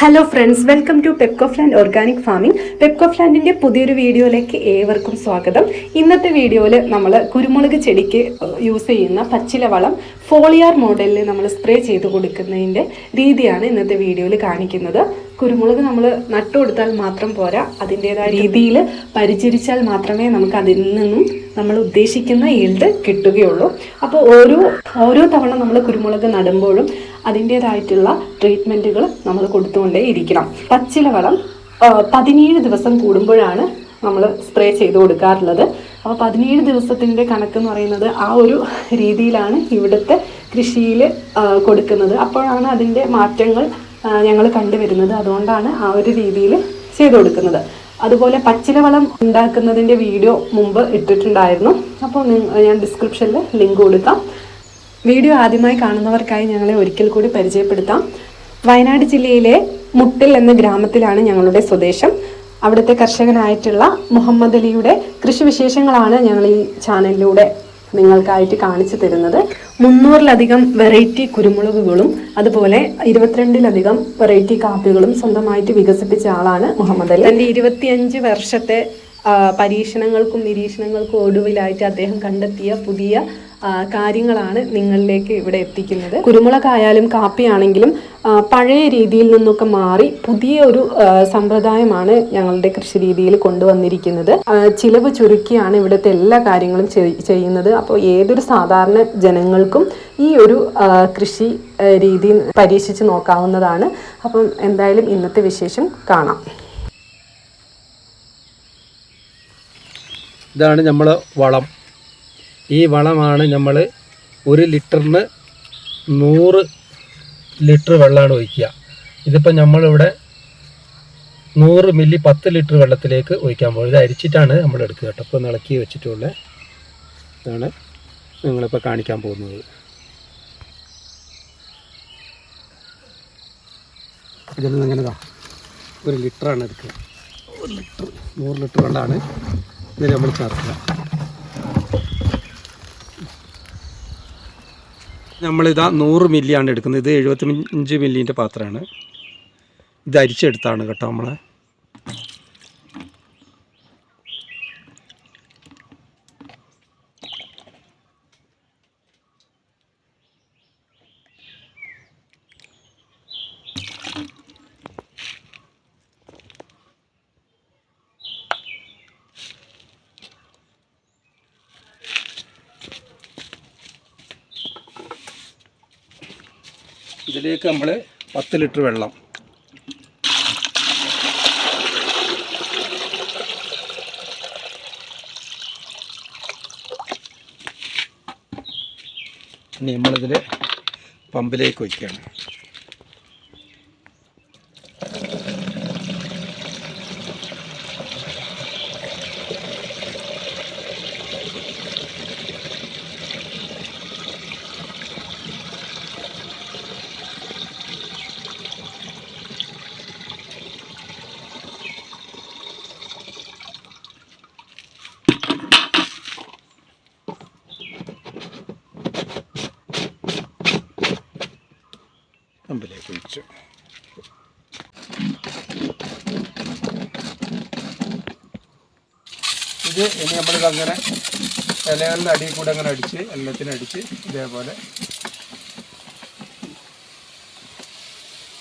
Hello friends welcome to പെപ്കോഫ്ലാൻഡ് organic farming പെപ്കോഫ്ലാൻഡിന്റെ പുതിയൊരു വീഡിയോയിലേക്ക് ഏവർക്കും സ്വാഗതം. ഇന്നത്തെ വീഡിയോയിൽ നമ്മൾ കുരുമുളക് ചെടിക്ക് യൂസ് ചെയ്യുന്ന പച്ചില വളം ഫോളിയാർ മോഡലിൽ നമ്മൾ സ്പ്രേ ചെയ്ത് കൊടുക്കുന്നതിന്റെ രീതിയാണ് ഇന്നത്തെ വീഡിയോയിൽ കാണിക്കുന്നത്. കുരുമുളക് നമ്മൾ നട്ടു കൊടുത്താൽ മാത്രം പോരാ. അതിന്റെതായ രീതിയിൽ പരിചരിച്ചാൽ മാത്രമേ നമുക്ക് അതിൽ നിന്നും നമ്മൾ ഉദ്ദേശിക്കുന്ന ഈൽഡ് കിട്ടുകയുള്ളൂ. അപ്പോൾ ഓരോ ഓരോ തവണ നമ്മൾ കുരുമുളക് നടുമ്പോഴും അതിന്റേതായിട്ടുള്ള ട്രീറ്റ്മെന്റുകൾ നമ്മൾ കൊടുത്തുകൊണ്ടേ ഇരിക്കണം. പച്ചില വളം പതിനേഴ് ദിവസം കൂടുമ്പോഴാണ് നമ്മൾ സ്പ്രേ ചെയ്ത് കൊടുക്കാറുള്ളത്. അപ്പോൾ പതിനേഴ് ദിവസത്തിന്റെ കണക്കെന്ന് പറയുന്നത് ആ ഒരു രീതിയിലാണ് ഇവിടുത്തെ കൃഷിയിൽ കൊടുക്കുന്നത്. അപ്പോഴാണ് അതിന്റെ മാറ്റങ്ങൾ ഞങ്ങൾ കണ്ടുവരുന്നത് അതുകൊണ്ടാണ് ആ ഒരു രീതിയിൽ ചെയ്തു കൊടുക്കുന്നത്. അതുപോലെ പച്ചില വളം ഉണ്ടാക്കുന്നതിന്റെ വീഡിയോ മുമ്പ് ഇട്ടിട്ടുണ്ടായിരുന്നു. അപ്പോൾ ഞാൻ ഡിസ്ക്രിപ്ഷനിൽ ലിങ്ക് കൊടുക്കാം. വീഡിയോ ആദ്യമായി കാണുന്നവർക്കായി ഞങ്ങളെ ഒരിക്കൽ കൂടി പരിചയപ്പെടുത്താം. വയനാട് ജില്ലയിലെ മുട്ടിൽ എന്ന ഗ്രാമത്തിലാണ് ഞങ്ങളുടെ സ്വദേശം. അവിടുത്തെ കർഷകനായിട്ടുള്ള മുഹമ്മദ് അലിയുടെ കൃഷിവിശേഷങ്ങളാണ് ഞങ്ങൾ ഈ ചാനലിലൂടെ നിങ്ങൾക്കായിട്ട് കാണിച്ചു തരുന്നത്. മുന്നൂറിലധികം വെറൈറ്റി കുരുമുളകുകളും അതുപോലെ ഇരുപത്തിരണ്ടിലധികം വെറൈറ്റി കാപ്പികളും സ്വന്തമായിട്ട് വികസിപ്പിച്ച ആളാണ് മുഹമ്മദ് അലി. തന്റെ ഇരുപത്തിയഞ്ച് വർഷത്തെ പരീക്ഷണങ്ങൾക്കും നിരീക്ഷണങ്ങൾക്കും ഒടുവിലായിട്ട് അദ്ദേഹം കണ്ടെത്തിയ പുതിയ കാര്യങ്ങളാണ് നിങ്ങളിലേക്ക് ഇവിടെ എത്തിക്കുന്നത്. കുരുമുളകായാലും കാപ്പിയാണെങ്കിലും പഴയ രീതിയിൽ നിന്നൊക്കെ മാറി പുതിയ ഒരു സമ്പ്രദായമാണ് ഞങ്ങളുടെ കൃഷി രീതിയിൽ കൊണ്ടുവന്നിരിക്കുന്നത് ചിലവ് ചുരുക്കിയാണ് ഇവിടുത്തെ എല്ലാ കാര്യങ്ങളും ചെയ്- ചെയ്യുന്നത്. അപ്പോൾ ഏതൊരു സാധാരണ ജനങ്ങൾക്കും ഈ ഒരു കൃഷി രീതി പരീക്ഷിച്ച് നോക്കാവുന്നതാണ്. അപ്പം എന്തായാലും ഇന്നത്തെ വിശേഷം കാണാം. ഇതാണ് നമ്മൾ വളം. ഈ വളമാണ് നമ്മൾ ഒരു ലിറ്ററിന് നൂറ് ലിറ്റർ വെള്ളമാണ് ഒഴിക്കുക. ഇതിപ്പോൾ നമ്മളിവിടെ നൂറ് മില്ലി പത്ത് ലിറ്റർ വെള്ളത്തിലേക്ക് ഒഴിക്കാൻ പോകും. ഇത് അരിച്ചിട്ടാണ് നമ്മൾ എടുക്കുക കേട്ടോ. അപ്പോൾ ഇളക്കി വെച്ചിട്ടുള്ള ഇതാണ് നിങ്ങളിപ്പോൾ കാണിക്കാൻ പോകുന്നത്. ഇതിൽ നിന്ന് എങ്ങനെതാ ഒരു ലിറ്ററാണ് എടുക്കുക. ഒരു ലിറ്റർ നൂറ് ലിറ്റർ വെള്ളമാണ് ഇത് നമ്മൾ ചേർക്കുക. നമ്മളിതാ നൂറ് മില്ലിയാണ് എടുക്കുന്നത്. ഇത് എഴുപത്തഞ്ച് മില്ലിന്റെ പാത്രമാണ്. ഇത് അരിച്ചെടുത്താണ് കേട്ടോ നമ്മൾ ഇതിലേക്ക് നമ്മൾ പത്ത് ലിറ്റർ വെള്ളം. ഇനി നമ്മളിതിൽ പമ്പിലേക്ക് വയ്ക്കുകയാണ് ഒഴിച്ചു ഇത് ഇനി നമ്മളിത് അങ്ങനെ ഇലകളുടെ അടിയിൽ കൂടെ അങ്ങനെ അടിച്ച് എല്ലാത്തിനും അടിച്ച് ഇതേപോലെ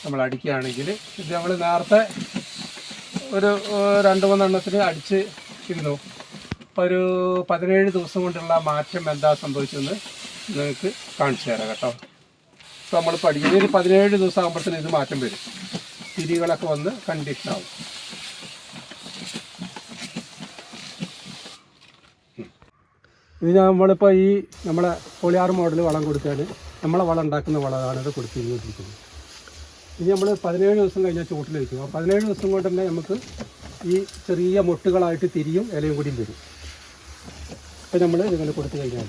നമ്മൾ അടിക്കുകയാണെങ്കിൽ ഇത് നമ്മൾ നേരത്തെ ഒരു രണ്ട് മൂന്നെണ്ണത്തിന് അടിച്ച് ഇരുന്നു. ഒരു പതിനേഴ് ദിവസം കൊണ്ടുള്ള മാറ്റം എന്താ സംഭവിച്ചതെന്ന് നിങ്ങൾക്ക് കാണിച്ചു തരാം കേട്ടോ. നമ്മൾ പഠിക്കുന്നത് ഒരു പതിനേഴ് ദിവസം ആകുമ്പോഴത്തേന് ഇത് മാറ്റം വരും. തിരികളൊക്കെ വന്ന് കണ്ടീഷൻ ആവും. ഇത് നമ്മളിപ്പോൾ ഈ നമ്മളെ പോളിയാർ മോഡൽ വളം കൊടുത്താൽ നമ്മളെ വളം ഉണ്ടാക്കുന്ന വളമാണ് ഇത് കൊടുത്തിരിക്കുന്നത്. ഇനി നമ്മൾ പതിനേഴ് ദിവസം കഴിഞ്ഞാൽ ചൂട്ടിൽ വയ്ക്കും ആ പതിനേഴ് ദിവസം കൊണ്ട് തന്നെ നമുക്ക് ഈ ചെറിയ മുട്ടുകളായിട്ട് തിരിയും ഇലയും കൂടിയും വരും. അപ്പോൾ നമ്മൾ ഇതിങ്ങനെ കൊടുത്തു കഴിഞ്ഞാൽ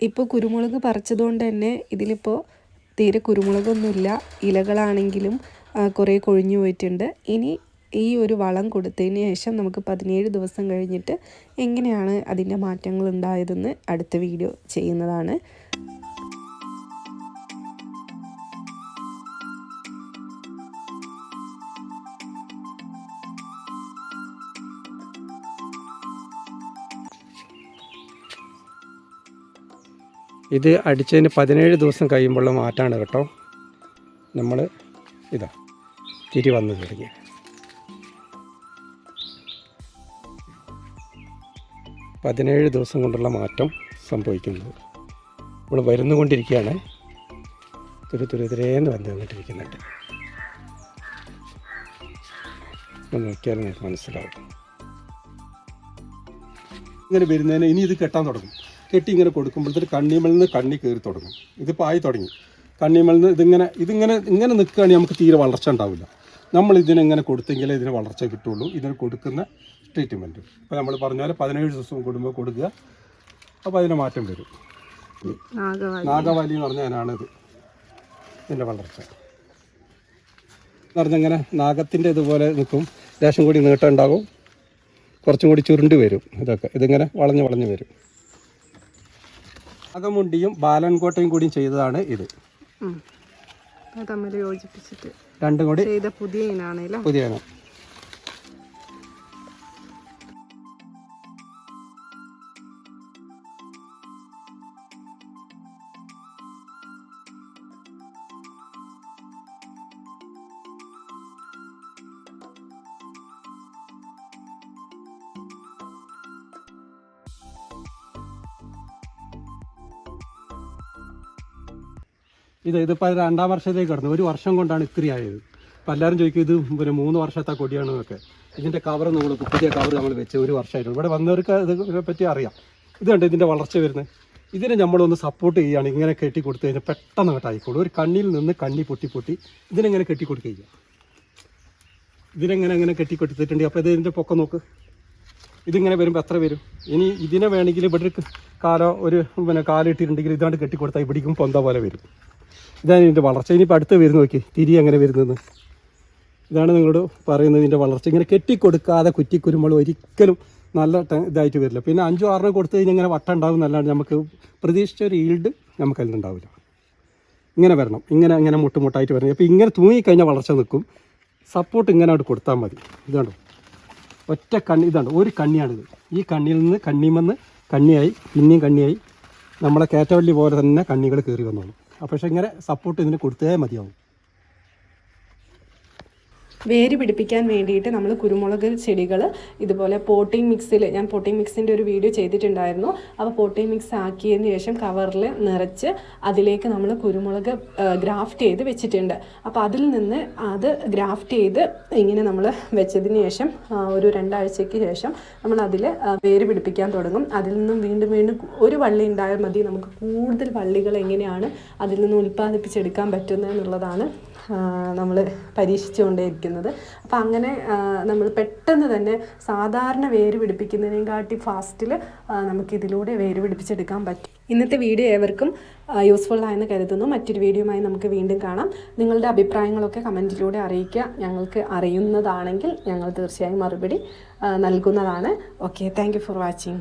ഇപ്പോൾ കുരുമുളക് പറിച്ചതുകൊണ്ട് തന്നെ ഇതിലിപ്പോൾ തീരെ കുരുമുളകൊന്നുമില്ല. ഇലകളാണെങ്കിലും കുറേ കൊഴിഞ്ഞു പോയിട്ടുണ്ട്. ഇനി ഈ ഒരു വളം കൊടുത്തതിന് ശേഷം നമുക്ക് പതിനേഴ് ദിവസം കഴിഞ്ഞിട്ട് എങ്ങനെയാണ് അതിന്റെ മാറ്റങ്ങൾ ഉണ്ടായതെന്ന് അടുത്ത വീഡിയോ ചെയ്യുന്നതാണ്. ഇത് അടിച്ചതിന് പതിനേഴ് ദിവസം കഴിയുമ്പോഴുള്ള മാറ്റാണ് കേട്ടോ. നമ്മൾ ഇതാ തിരി വന്നു തുടങ്ങി. പതിനേഴ് ദിവസം കൊണ്ടുള്ള മാറ്റം സംഭവിക്കുന്നത്. നമ്മൾ വരുന്നുകൊണ്ടിരിക്കുകയാണ്. തുരു തുരു തുരേന്ന് വന്ന് തന്നിട്ടിരിക്കുന്നുണ്ട് നോക്കിയാൽ നിങ്ങൾക്ക് മനസ്സിലാവും. ഇങ്ങനെ വരുന്നതിന് ഇനി ഇത് കെട്ടാൻ തുടങ്ങും. കെട്ടി ഇങ്ങനെ കൊടുക്കുമ്പോഴത്തേക്ക് കണ്ണിമൽ നിന്ന് കണ്ണി കയറി തുടങ്ങും. ഇതിപ്പോൾ ആയി തുടങ്ങി. കണ്ണിമൽ നിന്ന് ഇതിങ്ങനെ ഇതിങ്ങനെ ഇങ്ങനെ നിൽക്കുകയാണെങ്കിൽ നമുക്ക് തീരെ വളർച്ച ഉണ്ടാവില്ല. നമ്മൾ ഇതിനെങ്ങനെ കൊടുത്തെങ്കിലേ ഇതിന് വളർച്ച കിട്ടുള്ളൂ. ഇതിന് കൊടുക്കുന്ന ട്രീറ്റ്മെന്റ് ഇപ്പോൾ നമ്മൾ പറഞ്ഞ പോലെ പതിനേഴ് ദിവസം കൂടുമ്പോൾ കൊടുക്കുക. അപ്പോൾ അതിന് മാറ്റം വരും. നാഗവാലി. എന്ന് പറഞ്ഞാൽ ഇത് ഇതിന്റെ വളർച്ച. എന്ന് പറഞ്ഞങ്ങനെ നാഗത്തിന്റെ ഇതുപോലെ നിൽക്കും. ലേശം കൂടി നീട്ടം ഉണ്ടാകും. കുറച്ചും കൂടി ചുരുണ്ട് വരും. ഇതൊക്കെ ഇതിങ്ങനെ വളഞ്ഞ് വളഞ്ഞ് വരും. നാഗമുണ്ടിയും ബാലൻകോട്ടയും കൂടിയും ചെയ്തതാണ് ഇത്. തമ്മിൽ യോജിപ്പിച്ചിട്ട് രണ്ടും കൂടി ചെയ്ത പുതിയ ഇനാണല്ലോ പുതിയ ഇനം. ഇത് ഇതിപ്പോൾ രണ്ടാം വർഷത്തേക്ക് കടന്നു. ഒരു വർഷം കൊണ്ടാണ് ഇത്രയും ആയത്. അപ്പം എല്ലാവരും ചോദിക്കും ഇത് പിന്നെ മൂന്ന് വർഷത്തെ കൊടിയാണ് എന്നൊക്കെ. ഇതിന്റെ കവർ നമ്മൾ പുതിയ കവർ നമ്മൾ വെച്ച് ഒരു വർഷമായിട്ട് ഇവിടെ വന്നവർക്ക് ഇതിനെ പറ്റി അറിയാം. ഇത് കണ്ട് ഇതിന്റെ വളർച്ച വരുന്നത്? ഇതിനെ നമ്മളൊന്ന് സപ്പോർട്ട് ചെയ്യുകയാണ്. ഇങ്ങനെ കെട്ടി കൊടുത്തു കഴിഞ്ഞാൽ പെട്ടെന്ന് കേട്ടായിക്കോളും ഒരു കണ്ണിൽ നിന്ന് കണ്ണി പൊട്ടി പൊട്ടി ഇതിനെങ്ങനെ കെട്ടി കൊടുക്കുക ഇതിനെങ്ങനെ അങ്ങനെ കെട്ടി കൊടുത്തിട്ടുണ്ടെങ്കിൽ അപ്പോൾ ഇതിന്റെ പൊക്കം നോക്ക്. ഇതിങ്ങനെ വരുമ്പോൾ എത്ര വരും? ഇനി ഇതിനെ വേണമെങ്കിൽ ഇവിടെ കാലോ ഒരു പിന്നെ കാലിട്ടിട്ടുണ്ടെങ്കിൽ ഇതാണ്ട് കെട്ടിക്കൊടുത്താൽ ഇവിടേക്കും പൊന്ത പോലെ വരും. ഇതാണ് ഇതിന്റെ വളർച്ച. ഇനിയിപ്പോൾ അടുത്ത് വരുന്ന നോക്കി തിരി എങ്ങനെ വരുന്നതെന്ന് ഇതാണ് നിങ്ങളോട് പറയുന്നത് ഇതിന്റെ വളർച്ച. ഇങ്ങനെ കെട്ടിക്കൊടുക്കാതെ കുറ്റിക്കുരുമ്പോൾ ഒരിക്കലും നല്ല ഇതായിട്ട് വരില്ല. പിന്നെ അഞ്ചോ ആറിനോ കൊടുത്തു കഴിഞ്ഞാൽ ഇങ്ങനെ വട്ടം ഉണ്ടാവും എന്നല്ലാണ്ട് നമുക്ക് പ്രതീക്ഷിച്ച ഒരു ഈൽഡ് നമുക്ക് അതിലുണ്ടാവില്ല ഇങ്ങനെ വരണം. ഇങ്ങനെ ഇങ്ങനെ മുട്ടുമുട്ടായിട്ട് വരണം. അപ്പോൾ ഇങ്ങനെ തൂങ്ങിക്കഴിഞ്ഞാൽ വളർച്ച നിൽക്കും. സപ്പോർട്ട് ഇങ്ങനെ അവിടെ കൊടുത്താൽ മതി. ഇതാണ്ടോ? ഒറ്റ കണ്ണി ഇതാണ് ഒരു കണ്ണിയാണിത്. ഈ കണ്ണിയിൽ നിന്ന് കണ്ണിമെന്ന് കണ്ണിയായി പിന്നെയും കണ്ണിയായി നമ്മളെ കയറ്റവള്ളി പോലെ തന്നെ കണ്ണികൾ കയറി വന്നോളും. പക്ഷേ ഇങ്ങനെ സപ്പോർട്ട് ഇതിന് കൊടുത്തേ മതിയാവും. വേര് പിടിപ്പിക്കാൻ വേണ്ടിയിട്ട് നമ്മൾ കുരുമുളക് ചെടികൾ ഇതുപോലെ പോട്ടിംഗ് മിക്സിൽ ഞാൻ പോട്ടിംഗ് മിക്സിന്റെ ഒരു വീഡിയോ ചെയ്തിട്ടുണ്ടായിരുന്നു. അപ്പോൾ പോട്ടിംഗ് മിക്സ് ആക്കിയതിന് ശേഷം കവറിൽ നിറച്ച് അതിലേക്ക് നമ്മൾ കുരുമുളക് ഗ്രാഫ്റ്റ് ചെയ്ത് വെച്ചിട്ടുണ്ട്. അപ്പോൾ അതിൽ നിന്ന് അത് ഗ്രാഫ്റ്റ് ചെയ്ത് ഇങ്ങനെ നമ്മൾ വെച്ചതിന് ശേഷം ഒരു രണ്ടാഴ്ചയ്ക്ക് ശേഷം നമ്മൾ അതിൽ വേര് പിടിപ്പിക്കാൻ തുടങ്ങും. അതിൽ നിന്നും വീണ്ടും വീണ്ടും ഒരു വള്ളി ഉണ്ടായാൽ മതി. നമുക്ക് കൂടുതൽ വള്ളികൾ എങ്ങനെയാണ് അതിൽ നിന്ന് ഉൽപ്പാദിപ്പിച്ചെടുക്കാൻ പറ്റുന്നത് എന്നുള്ളതാണ് നമ്മൾ പരീക്ഷിച്ചുകൊണ്ടേയിരിക്കുന്നത്. അപ്പോൾ അങ്ങനെ നമ്മൾ പെട്ടെന്ന് തന്നെ സാധാരണ വേര് പിടിപ്പിക്കുന്നതിനേയും കാട്ടി ഫാസ്റ്റിൽ നമുക്കിതിലൂടെ വേര് പിടിപ്പിച്ചെടുക്കാൻ പറ്റും. ഇന്നത്തെ വീഡിയോ ഏവർക്കും യൂസ്ഫുൾ ആയെന്ന് കരുതുന്നു. മറ്റൊരു വീഡിയോയുമായി നമുക്ക് വീണ്ടും കാണാം. നിങ്ങളുടെ അഭിപ്രായങ്ങളൊക്കെ കമന്റിലൂടെ അറിയിക്കുക. ഞങ്ങൾക്ക് അറിയുന്നതാണെങ്കിൽ ഞങ്ങൾ തീർച്ചയായും മറുപടി നൽകുന്നതാണ്. Okay thank for watching